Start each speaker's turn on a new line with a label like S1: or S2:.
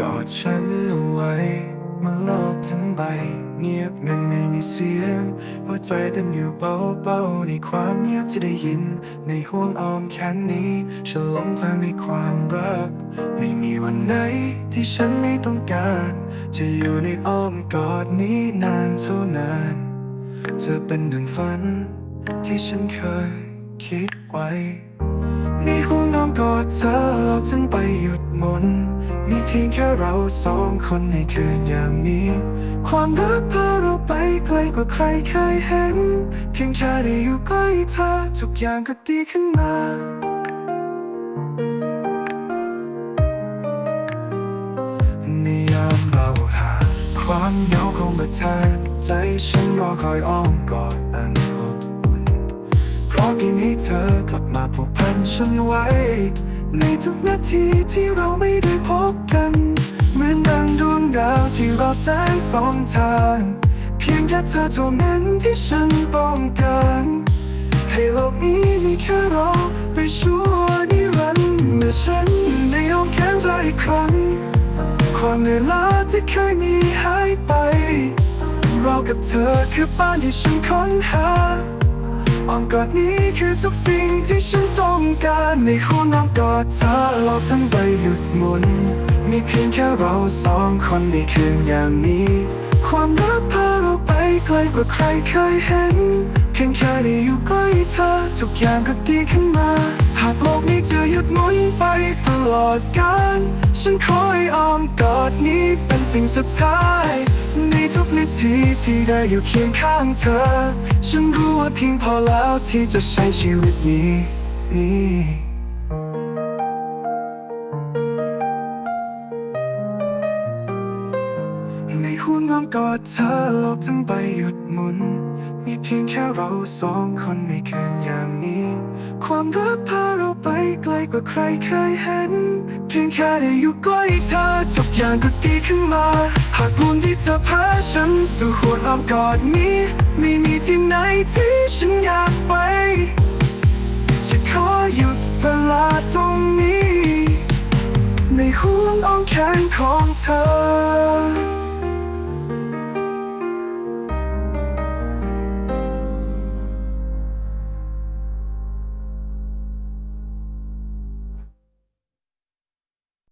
S1: กอดฉันเอาไว้เมื่อโลกทั้งใบ เงียบเงันไม่มีเสียงหัวใจเต้นอยู่เบาๆในความเงียบที่ได้ยิน ในห่วงอ้อมแขนนี้ฉันหลงทางในความรัก ไม่มีวันไหนที่ฉันไม่ต้องการ จะอยู่ในอ้อมกอดนี้นานเท่านาน เธอเป็นดังฝันที่ฉันเคยคิดไว้ ในห้องนอนกอดเธอเราจึงไปหยุดมน มีเพียงแค่เราสองคนในคืนยางนี้ ความรักพาเราไปไกลกว่าใครเคยเห็น เพียงแค่ได้อยู่ใกล้เธอทุกอย่างก็ดีขึ้นมาในยามเราหา ความเหงาข้ามาแทนใจฉันรอคอยอ้อมกอด ฉันไว้ ในทุกนาทีที่เราไม่ได้พบกัน เหมือนดังดวงดาวที่รอแสงสองทาง เพียงแค่เธอเท่านั้นที่ฉันต้องการให้โลกนี้มีแค่เราไปชั่วนิรันดร์เมื่อฉันได้อ้อมแขนเธออีกครั้ง ความเหนื่อยล้าที่เคยมีหายไป เรากับเธอคือบ้านที่ฉันค้นหา อ้อมกอดนี้คือทุกสิ่งที่ฉันต้องการในห้องน้ำกอดเธอเราทั้งใบหยุดหมุน มีเพียงแค่เราสองคนในคืนอย่างนี้ ความรักพาเราไปไกลกว่าใครเคยเห็น เพียงแค่ได้อยู่ใกล้เธอ ทุกอย่างก็ดีขึ้นมา หากโลกนี้จะหยุดหมุนไปตลอดกาลฉันขอให้อ้อม สิ่งสุดท้าย ในทุกนาทีที่ได้อยู่เคียงข้างเธอ ฉันรู้ว่าเพียงพอแล้วที่จะใช้ชีวิตนี้นี้ในหัวงอ้อมกอดเธอโลกทั้งใบหยุดหมุน มีเพียงแค่เราสองคนในคืนยามนี้ ความรักพาเราไปไกลกว่าใครเคยเห็น เพียงแค่ได้อยู่ใกล้เธอทุกอย่างก็ดีขึ้นมา หากบุญที่เธอพาฉันสู่หัวอ้อมกอดนี้ ไม่มีที่ไหนที่ฉันอยากไป จะขอหยุดเวลาตรงนี้ ในห่วงอ้อมแขนของเธอ